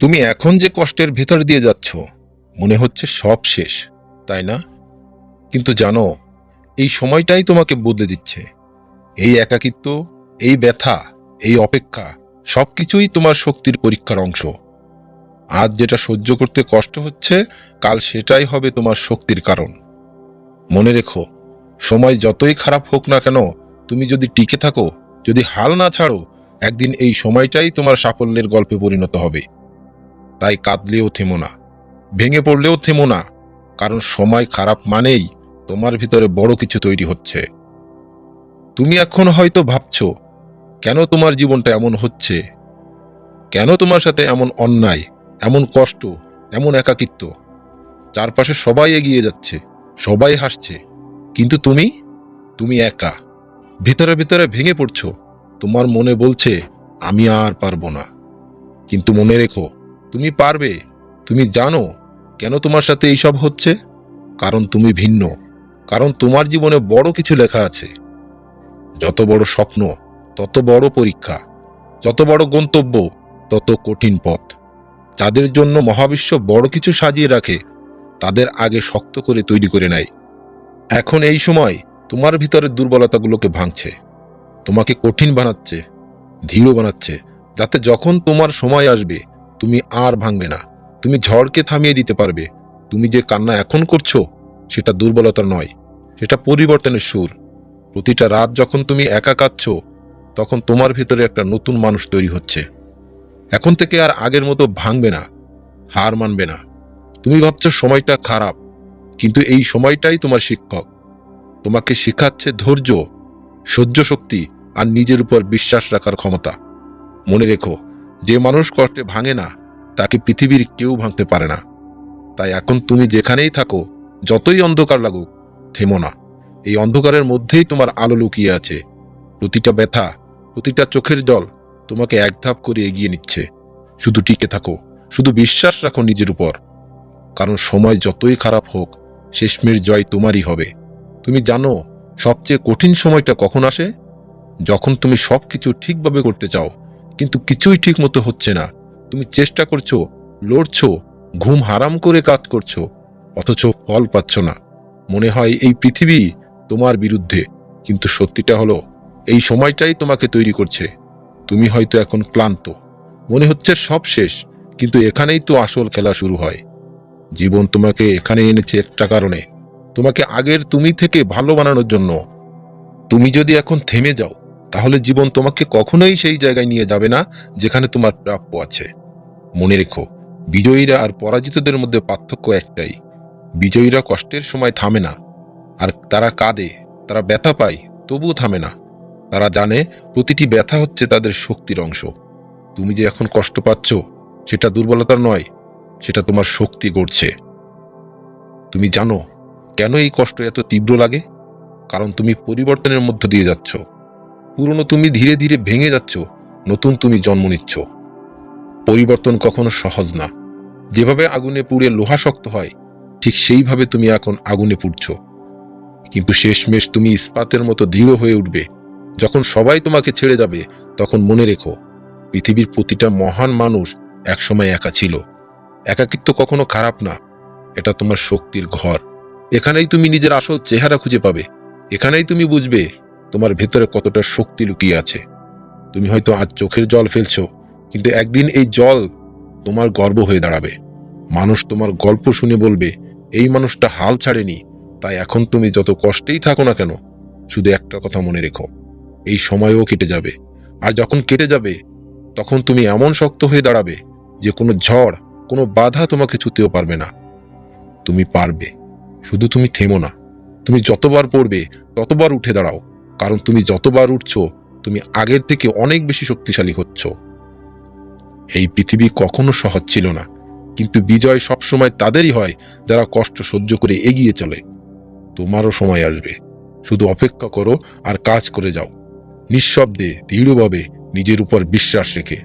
তুমি এখন যে কষ্টের ভেতর দিয়ে যাচ্ছ, মনে হচ্ছে সব শেষ, তাই না? কিন্তু জানো, এই সময়টাই তোমাকে বদলে দিচ্ছে। এই একাকিত্ব, এই ব্যথা, এই অপেক্ষা, সবকিছুই তোমার শক্তির পরীক্ষার অংশ। আজ যেটা সহ্য করতে কষ্ট হচ্ছে, কাল সেটাই হবে তোমার শক্তির কারণ। মনে রেখো, সময় যতই খারাপ হোক না কেন, তুমি যদি টিকে থাকো, যদি হাল না ছাড়ো, একদিন এই সময়টাই তোমার সাফল্যের গল্পে পরিণত হবে। তাই কাঁদলেও থেমো না। ভেঙে পড়লেও থেমো না, কারণ সময় খারাপ মানেই তোমার ভিতরে বড় কিছু তৈরি হচ্ছে। তুমি এখন হয়তো ভাবছ, কেন তোমার জীবনটা এমন হচ্ছে? কেন তোমার সাথে এমন অন্যায়, এমন কষ্ট, এমন একাকিত্ব? চারপাশে সবাই এগিয়ে যাচ্ছে, সবাই হাসছে। কিন্তু তুমি? তুমি একা। ভিতরে ভিতরে ভেঙে পড়ছ। তোমার মনে বলছে, আমি আর পারব না। কিন্তু মনে রেখো তুমি পারবে, তুমি জানো কেন তোমার সাথে এইসব হচ্ছে? কারণ তুমি ভিন্ন, কারণ তোমার জীবনে বড় কিছু লেখা আছে। যত বড় স্বপ্ন, তত বড় পরীক্ষা, যত বড় গন্তব্য, তত কঠিন পথ। যাদের জন্য মহাবিশ্ব বড় কিছু সাজিয়ে রাখে, তাদের আগে শক্ত করে তৈরি করে নেয়। এখন এই সময় তোমার ভিতরের দুর্বলতাগুলোকে ভাঙছে, তোমাকে কঠিন বানাচ্ছে, ধীর বানাচ্ছে, যাতে যখন তোমার সময় আসবে তুমি আর ভাঙবে না। তুমি ঝড়কে থামিয়ে দিতে পারবে। তুমি যে কান্না এখন করছ, সেটা দুর্বলতা নয়। সেটা পরিবর্তনের সুর। প্রতিটা রাত যখন তুমি একা কাঁদছ, তখন তোমার ভিতরে একটা নতুন মানুষ তৈরি হচ্ছে। এখন থেকে আর আগের মতো ভাঙবে না, হার মানবে না। তুমি ভাবছ সময়টা খারাপ, কিন্তু এই সময়টাই তোমার শিক্ষক। তোমাকে শেখাচ্ছে ধৈর্য, সহ্য শক্তি আর নিজের উপর বিশ্বাস রাখার ক্ষমতা। মনে রেখো যে মানুষ কষ্টে ভাঙে না, তাকে পৃথিবীর কেউ ভাঙতে পারে না। তাই এখন তুমি যেখানেই থাকো, যতই অন্ধকার লাগুক, থেমো না। এই অন্ধকারের মধ্যেই তোমার আলো লুকিয়ে আছে। প্রতিটা ব্যথা, প্রতিটা চোখের জল তোমাকে এক ধাপ করে এগিয়ে নিচ্ছে। শুধু টিকে থাকো, শুধু বিশ্বাস রাখো নিজের উপর। কারণ সময় যতই খারাপ হোক, শেষমের জয় তোমারই হবে। তুমি জানো, সবচেয়ে কঠিন সময়টা কখন আসে? যখন তুমি সব কিছু ঠিকভাবে করতে চাও কিন্তু কিছুই ঠিক মতো হচ্ছে না। তুমি চেষ্টা করছ, লড়ছো, ঘুম হারাম করে কাজ করছ, অথচ ফল পাচ্ছ না। মনে হয় এই পৃথিবী তোমার বিরুদ্ধে, কিন্তু সত্যিটা হলো, এই সময়টাই তোমাকে তৈরি করছে। তুমি হয়তো এখন ক্লান্ত। মনে হচ্ছে সব শেষ, কিন্তু এখানেই তো আসল খেলা শুরু হয়। জীবন তোমাকে এখানে এনেছে একটা কারণে। তোমাকে আগের তুমি থেকে ভালো বানানোর জন্য। তুমি যদি এখন থেমে যাও তাহলে জীবন তোমাকে কখনোই সেই জায়গায় নিয়ে যাবে না যেখানে তোমার প্রাপ্য আছে। মনে রেখো, বিজয়ীরা আর পরাজিতদের মধ্যে পার্থক্য একটাই। বিজয়ীরা কষ্টের সময় থামে না, আর তারা কাঁদে, তারা ব্যথা পায়, তবুও থামে না। তারা জানে প্রতিটি ব্যথা হচ্ছে তাদের শক্তির অংশ। তুমি যে এখন কষ্ট পাচ্ছ, সেটা দুর্বলতা নয়, সেটা তোমার শক্তি গড়ছে। তুমি জানো, কেন এই কষ্ট এত তীব্র লাগে? কারণ তুমি পরিবর্তনের মধ্য দিয়ে যাচ্ছ। পুরনো তুমি ধীরে ধীরে ভেঙে যাচ্ছ, নতুন তুমি জন্ম নিচ্ছ। পরিবর্তন কখনো সহজ না। যেভাবে আগুনে পুড়ে লোহা শক্ত হয়, ঠিক সেইভাবে তুমি এখন আগুনে পুড়ছ। কিন্তু শেষমেশ তুমি ইস্পাতের মতো দৃঢ় হয়ে উঠবে। যখন সবাই তোমাকে ছেড়ে যাবে, তখন মনে রেখো, পৃথিবীর প্রতিটা মহান মানুষ একসময় একা ছিল। একাকিত্ব কখনো খারাপ না। এটা তোমার শক্তির ঘর। এখানেই তুমি নিজের আসল চেহারা খুঁজে পাবে। এখানেই তুমি বুঝবে তোমার ভেতরে কতটা শক্তি লুকিয়ে আছে? তুমি হয়তো আজ চোখের জল ফেলছো, কিন্তু একদিন এই জল তোমার গর্ব হয়ে দাঁড়াবে। মানুষ তোমার গল্প শুনে বলবে, এই মানুষটা হাল ছাড়েনি, তাই এখন তুমি যত কষ্টেই থাকো না কেন, শুধু একটা কথা মনে রেখো, এই সময়ও কেটে যাবে। আর যখন কেটে যাবে, তখন তুমি এমন শক্ত হয়ে দাঁড়াবে যে কোনো ঝড়, কোনো বাধা তোমাকে ছুতেও পারবে না। তুমি পারবে, শুধু তুমি থেমো না, তুমি যতবার পড়বে, ততবার উঠে দাঁড়াও। কারণ তুমি যতবার উঠছ, তুমি আগের থেকে অনেক বেশি শক্তিশালী হচ্ছ। এই পৃথিবী কখনো সহজ ছিল না, কিন্তু বিজয় সবসময় তাদেরই হয় যারা কষ্ট সহ্য করে এগিয়ে চলে। তোমারও সময় আসবে। শুধু অপেক্ষা করো আর কাজ করে যাও। নিঃশব্দে, দৃঢ়ভাবে নিজের উপর বিশ্বাস রেখে।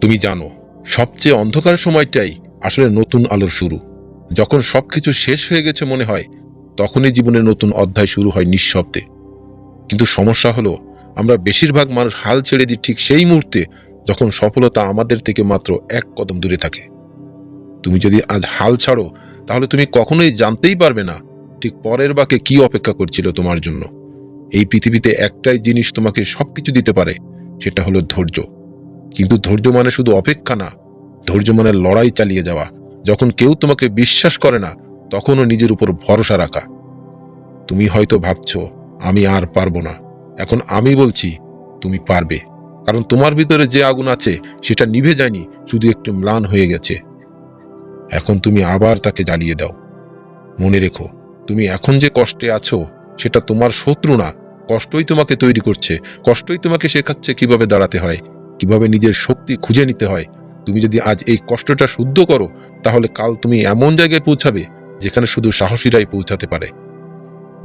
তুমি জানো, সবচেয়ে অন্ধকার সময়টাই আসলে নতুন আলোর শুরু। যখন সবকিছু শেষ হয়ে গেছে মনে হয়, তখনই জীবনের নতুন অধ্যায় শুরু হয় নিঃশব্দে। কিন্তু সমস্যা হলো, আমরা বেশিরভাগ মানুষ হাল ছেড়ে দিই ঠিক সেই মুহূর্তে যখন সফলতা আমাদের থেকে মাত্র এক কদম দূরে থাকে। তুমি যদি আজ হাল ছাড়ো, তাহলে তুমি কখনোই জানতেই পারবে না ঠিক পরের বাকে কি অপেক্ষা করছিল তোমার জন্য। এই পৃথিবীতে একটাই জিনিস তোমাকে সবকিছু দিতে পারে, সেটা হলো ধৈর্য। কিন্তু ধৈর্য মানে শুধু অপেক্ষা না, ধৈর্য মানে লড়াই চালিয়ে যাওয়া। যখন কেউ তোমাকে বিশ্বাস করে না, তখনও নিজের উপর ভরসা রাখা। তুমি হয়তো ভাবছ আমি আর পারব না। এখন আমি বলছি, তুমি পারবে। কারণ তোমার ভিতরে যে আগুন আছে, সেটা নিভে যায়নি, শুধু একটু ম্লান হয়ে গেছে। এখন তুমি আবার তাকে জ্বালিয়ে দাও। মনে রেখো, তুমি এখন যে কষ্টে আছো, সেটা তোমার শত্রু না। কষ্টই তোমাকে তৈরি করছে। কষ্টই তোমাকে শেখাচ্ছে কীভাবে দাঁড়াতে হয়, কীভাবে নিজের শক্তি খুঁজে নিতে হয়। তুমি যদি আজ এই কষ্টটা শুদ্ধ করো, তাহলে কাল তুমি এমন জায়গায় পৌঁছাবে, যেখানে শুধু সাহসীরাই পৌঁছাতে পারে।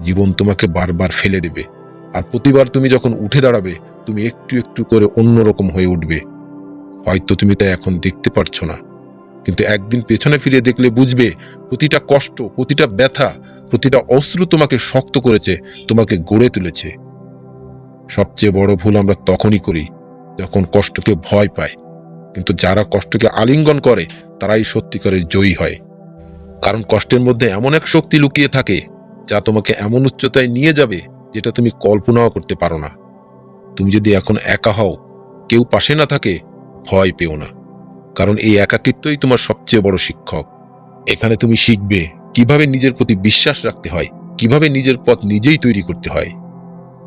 জীবন তোমাকে বারবার ফেলে দেবে। আর প্রতিবার তুমি যখন উঠে দাঁড়াবে, তুমি একটু একটু করে অন্যরকম হয়ে উঠবে। হয়তো তুমি তা এখন দেখতে পারছ না। কিন্তু একদিন পেছনে ফিরে দেখলে বুঝবে, প্রতিটা কষ্ট, প্রতিটা ব্যথা, প্রতিটা অস্ত্র তোমাকে শক্ত করেছে, তোমাকে গড়ে তুলেছে। সবচেয়ে বড় ভুল আমরা তখনই করি, যখন কষ্টকে ভয় পায়। কিন্তু যারা কষ্টকে আলিঙ্গন করে, তারাই সত্যিকারের জয়ী হয়। কারণ কষ্টের মধ্যে এমন এক শক্তি লুকিয়ে থাকে যা তোমাকে এমন উচ্চতায় নিয়ে যাবে যেটা তুমি কল্পনাও করতে পারো না। তুমি যদি এখন একা হও, কেউ পাশে না থাকে, ভয় পেও না। কারণ এই একাকিত্বই তোমার সবচেয়ে বড় শিক্ষক। এখানে তুমি শিখবে কীভাবে নিজের প্রতি বিশ্বাস রাখতে হয়, কীভাবে নিজের পথ নিজেই তৈরি করতে হয়।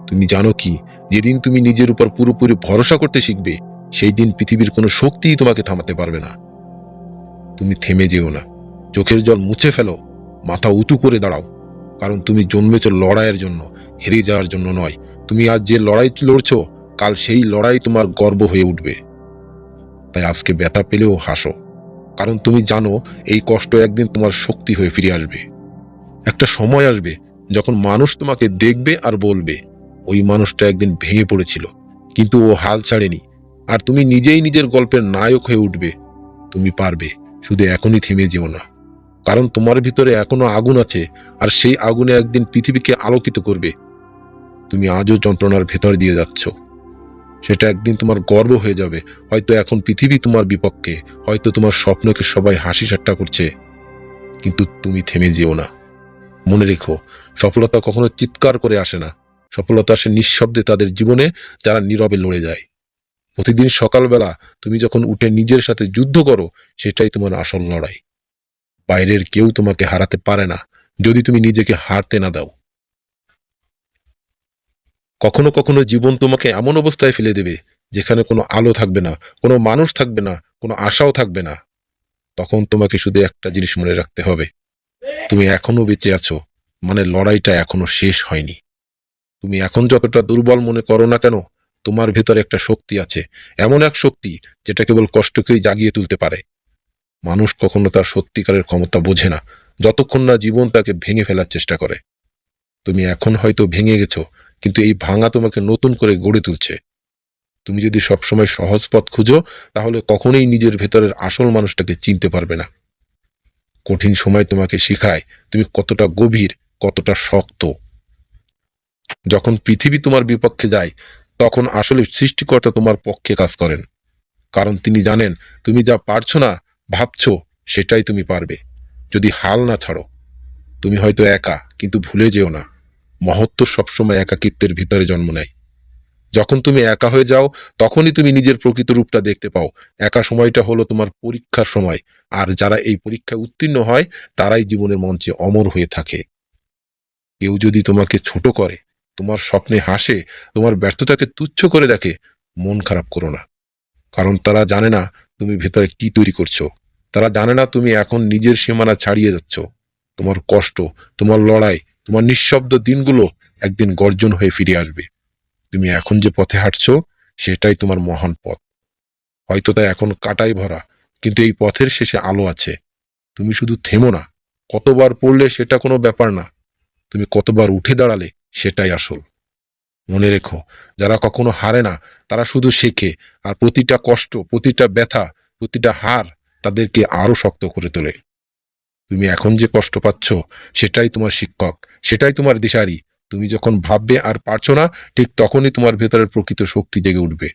তুমি জানো কি, যেদিন তুমি নিজের উপর পুরোপুরি ভরসা করতে শিখবে, সেই দিন পৃথিবীর কোনো শক্তিই তোমাকে থামাতে পারবে না। তুমি থেমে যেও না। চোখের জল মুছে ফেলো, মাথা উঁচু করে দাঁড়াও। কারণ তুমি জন্মেছ লড়াইয়ের জন্য, হেরে যাওয়ার জন্য নয়। তুমি আজ যে লড়াই লড়ছ, কাল সেই লড়াই তোমার গর্ব হয়ে উঠবে। তাই আজকে ব্যথা পেলেও হাসো। কারণ তুমি জানো, এই কষ্ট একদিন তোমার শক্তি হয়ে ফিরে আসবে। একটা সময় আসবে যখন মানুষ তোমাকে দেখবে আর বলবে, ওই মানুষটা একদিন ভেঙে পড়েছিল, কিন্তু ও হাল ছাড়েনি। আর তুমি নিজেই নিজের গল্পের নায়ক হয়ে উঠবে। তুমি পারবে, শুধু এখনই থেমে যেও না। কারণ তোমার ভিতরে এখনও আগুন আছে, আর সেই আগুনে একদিন পৃথিবীকে আলোকিত করবে। তুমি আজও যন্ত্রণার ভেতর দিয়ে যাচ্ছ। সেটা একদিন তোমার গর্ব হয়ে যাবে। হয়তো এখন পৃথিবী তোমার বিপক্ষে, হয়তো তোমার স্বপ্নকে সবাই হাসি ঠাট্টা করছে। কিন্তু তুমি থেমে যেও না। মনে রেখো, সফলতা কখনো চিৎকার করে আসে না। সফলতা আসে নিঃশব্দে তাদের জীবনে, যারা নীরবে লড়ে যায়। প্রতিদিন সকালবেলা তুমি যখন উঠে নিজের সাথে যুদ্ধ করো, সেটাই তোমার আসল লড়াই। বাইরের কেউ তোমাকে হারাতে পারে না, যদি তুমি নিজেকে হারতে না দাও। কখনো কখনো জীবন তোমাকে এমন অবস্থায় ফেলে দেবে, যেখানে কোনো আলো থাকবে না, কোনো মানুষ থাকবে না, কোনো আশাও থাকবে না। তখন তোমাকে শুধু একটা জিনিস মনে রাখতে হবে, তুমি এখনও বেঁচে আছো মানে লড়াইটা এখনও শেষ হয়নি। তুমি এখন যতটা দুর্বল মনে করো না কেন, তোমার ভেতরে একটা শক্তি আছে, এমন এক শক্তি যেটা কেবল কষ্টকেই জাগিয়ে তুলতে পারে। মানুষ কখনো তার সত্যিকারের ক্ষমতা বোঝে না, যতক্ষণ না জীবন তাকে ভেঙে ফেলার চেষ্টা করে। তুমি এখন হয়তো ভেঙে গেছো, কিন্তু এই ভাঙা তোমাকে নতুন করে গড়ে তুলছে। তুমি যদি সবসময় সহজ পথ খুঁজো, তাহলে কখনোই নিজের ভেতরের আসল মানুষটাকে চিনতে পারবে না। কঠিন সময় তোমাকে শিখায় তুমি কতটা গভীর, কতটা শক্ত। যখন পৃথিবী তোমার বিপক্ষে যায়, তখন আসলে সৃষ্টিকর্তা তোমার পক্ষে কাজ করেন। কারণ তিনি জানেন, তুমি যা পারছ না ভাবছ, সেটাই তুমি পারবে। যদি হাল না ছাড়ো, তুমি হয়তো একা, কিন্তু ভুলে যেও না। মহত্ব সবসময় একাকিত্বের ভিতরে জন্ম নেয়। যখন তুমি একা হয়ে যাও, তখনই তুমি নিজের প্রকৃত রূপটা দেখতে পাও। একা সময়টা হলো তোমার পরীক্ষার সময়, আর যারা এই পরীক্ষায় উত্তীর্ণ হয়, তারাই জীবনের মঞ্চে অমর হয়ে থাকে। কেউ যদি তোমাকে ছোট করে, তোমার স্বপ্নে হাসে, তোমার ব্যর্থতাকে তুচ্ছ করে দেখে, মন খারাপ করো না। কারণ তারা জানে না তুমি ভেতরে কি তৈরি করছ। তারা জানে না তুমি এখন নিজের সীমানা ছাড়িয়ে যাচ্ছ। তোমার কষ্ট, তোমার লড়াই, তোমার নিঃশব্দ দিনগুলো একদিন গর্জন হয়ে ফিরে আসবে। তুমি এখন যে পথে হাঁটছ, সেটাই তোমার মহান পথ। হয়তো তা এখন কাটাই ভরা, কিন্তু এই পথের শেষে আলো আছে। তুমি শুধু থেমো না, কতবার পড়লে সেটা কোনো ব্যাপার না। তুমি কতবার উঠে দাঁড়ালে সেটাই আসল। মনে রেখো, যারা কখনো হারে না, তারা শুধু শেখে, আর প্রতিটা কষ্ট, প্রতিটা ব্যথা, প্রতিটা হার তাদেরকে আরও শক্ত করে তোলে। তুমি এখন যে কষ্ট পাচ্ছ, সেটাই তোমার শিক্ষক, সেটাই তোমার দিশারি। তুমি যখন ভাববে আর পারছ না, ঠিক তখনই তোমার ভেতরের প্রকৃত শক্তি জেগে উঠবে।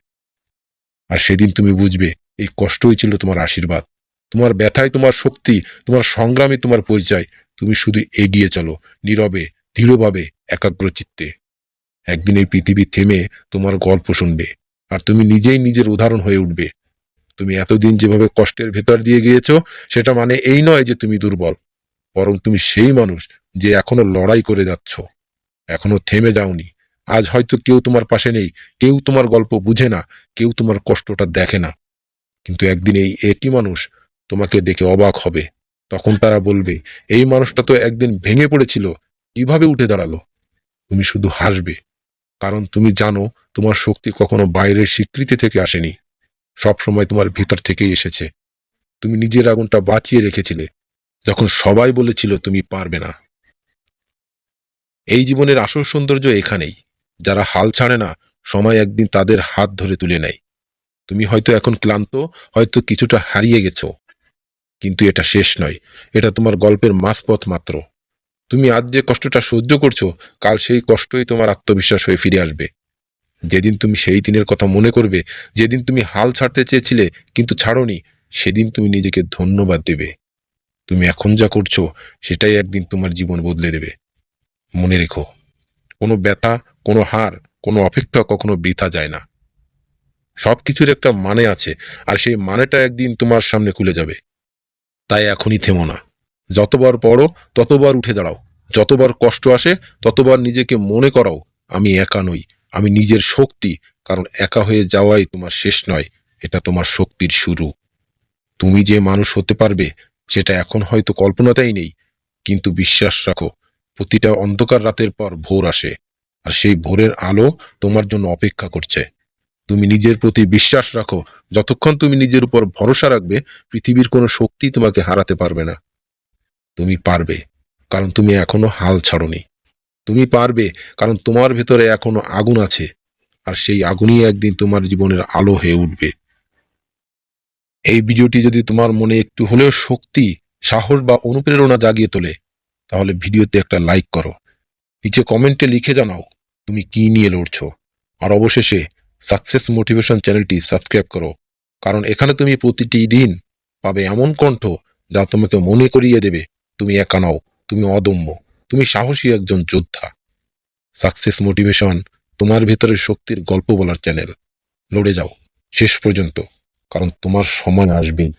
আর সেদিন তুমি বুঝবে, এই কষ্টই ছিল তোমার আশীর্বাদ। তোমার ব্যথাই তোমার শক্তি, তোমার সংগ্রামই তোমার পরিচয়। তুমি শুধু এগিয়ে চলো, নীরবে, দৃঢ়ভাবে একাগ্র চিত্তে একদিন এই পৃথিবী থেমে তোমার গল্প শুনবে, আর তুমি নিজেই নিজের উদাহরণ হয়ে উঠবে। তুমি এতদিন যেভাবে কষ্টের ভেতর দিয়ে গিয়েছো, সেটা মানে এই নয় যে তুমি দুর্বল। বরং তুমি সেই মানুষ যে এখনও লড়াই করে যাচ্ছ। এখনও থেমে যাওনি। আজ হয়তো কেউ তোমার পাশে নেই, কেউ তোমার গল্প বুঝে না, কেউ তোমার কষ্টটা দেখে না। কিন্তু একদিন এই একই মানুষ তোমাকে দেখে অবাক হবে। তখন তারা বলবে, এই মানুষটা তো একদিন ভেঙে পড়েছিল, কীভাবে উঠে দাঁড়াল? তুমি শুধু হাসবে। কারণ তুমি জানো, তোমার শক্তি কখনো বাইরের স্বীকৃতি থেকে আসেনি। সব সময় তোমার ভিতর থেকেই এসেছে। তুমি নিজের আগুনটা বাঁচিয়ে রেখেছিলে। যখন সবাই বলেছিল, তুমি পারবে না। এই জীবনের আসল সৌন্দর্য এখানেই। যারা হাল ছাড়ে না, সময় একদিন তাদের হাত ধরে তুলে নেয়। তুমি হয়তো এখন ক্লান্ত, হয়তো কিছুটা হারিয়ে গেছো। কিন্তু এটা শেষ নয়। এটা তোমার গল্পের মাঝপথ মাত্র। তুমি আজ যে কষ্টটা সহ্য করছ, কাল সেই কষ্টই তোমার আত্মবিশ্বাস হয়ে ফিরে আসবে। যেদিন তুমি সেই দিনের কথা মনে করবে, যেদিন তুমি হাল ছাড়তে চেয়েছিলে কিন্তু ছাড়োনি, সেদিন তুমি নিজেকে ধন্যবাদ দেবে। তুমি এখন যা করছ, সেটাই একদিন তোমার জীবন বদলে দেবে। মনে রেখো, কোনো ব্যথা, কোনো হার, কোনো অপেক্ষা কখনো বৃথা যায় না। সব কিছুর একটা মানে আছে, আর সেই মানেটা একদিন তোমার সামনে খুলে যাবে। তাই এখনই থেমো না। যতবার পড়ো, ততবার উঠে দাঁড়াও। যতবার কষ্ট আসে, ততবার নিজেকে মনে করাও, আমি একা নই। আমি নিজের শক্তি, কারণ একা হয়ে যাওয়াই তোমার শেষ নয়, এটা তোমার শক্তির শুরু। তুমি যে মানুষ হতে পারবে, সেটা এখন হয়তো কল্পনাতেই নেই, কিন্তু বিশ্বাস রাখো, প্রতিটা অন্ধকার রাতের পর ভোর আসে, আর সেই ভোরের আলো তোমার জন্য অপেক্ষা করছে। তুমি নিজের প্রতি বিশ্বাস রাখো, যতক্ষণ তুমি নিজের উপর ভরসা রাখবে, পৃথিবীর কোনো শক্তি তোমাকে হারাতে পারবে না। তুমি পারবে, কারণ তুমি এখনও হাল ছাড়নি। তুমি পারবে, কারণ তোমার ভেতরে এখনও আগুন আছে, আর সেই আগুনই একদিন তোমার জীবনের আলো হয়ে উঠবে। এই ভিডিওটি যদি তোমার মনে একটু হলেও শক্তি, সাহস বা অনুপ্রেরণা জাগিয়ে তোলে, তাহলে ভিডিওতে একটা লাইক করো। নিচে কমেন্টে লিখে জানাও, তুমি কি নিয়ে লড়ছো। আর অবশেষে সাকসেস মোটিভেশন চ্যানেলটি সাবস্ক্রাইব করো, কারণ এখানে তুমি প্রতিটি দিন পাবে এমন কণ্ঠ যা তোমাকে মনে করিয়ে দেবে, তুমি একা নাও, তুমি অদম্য। তুমি সাহসী একজন যোদ্ধা। সাকসেস মোটিভেশন তোমার ভেতরের শক্তির গল্প বলার চ্যানেল লড়ে যাও, শেষ পর্যন্ত, কারণ তোমার সময় আসবেই।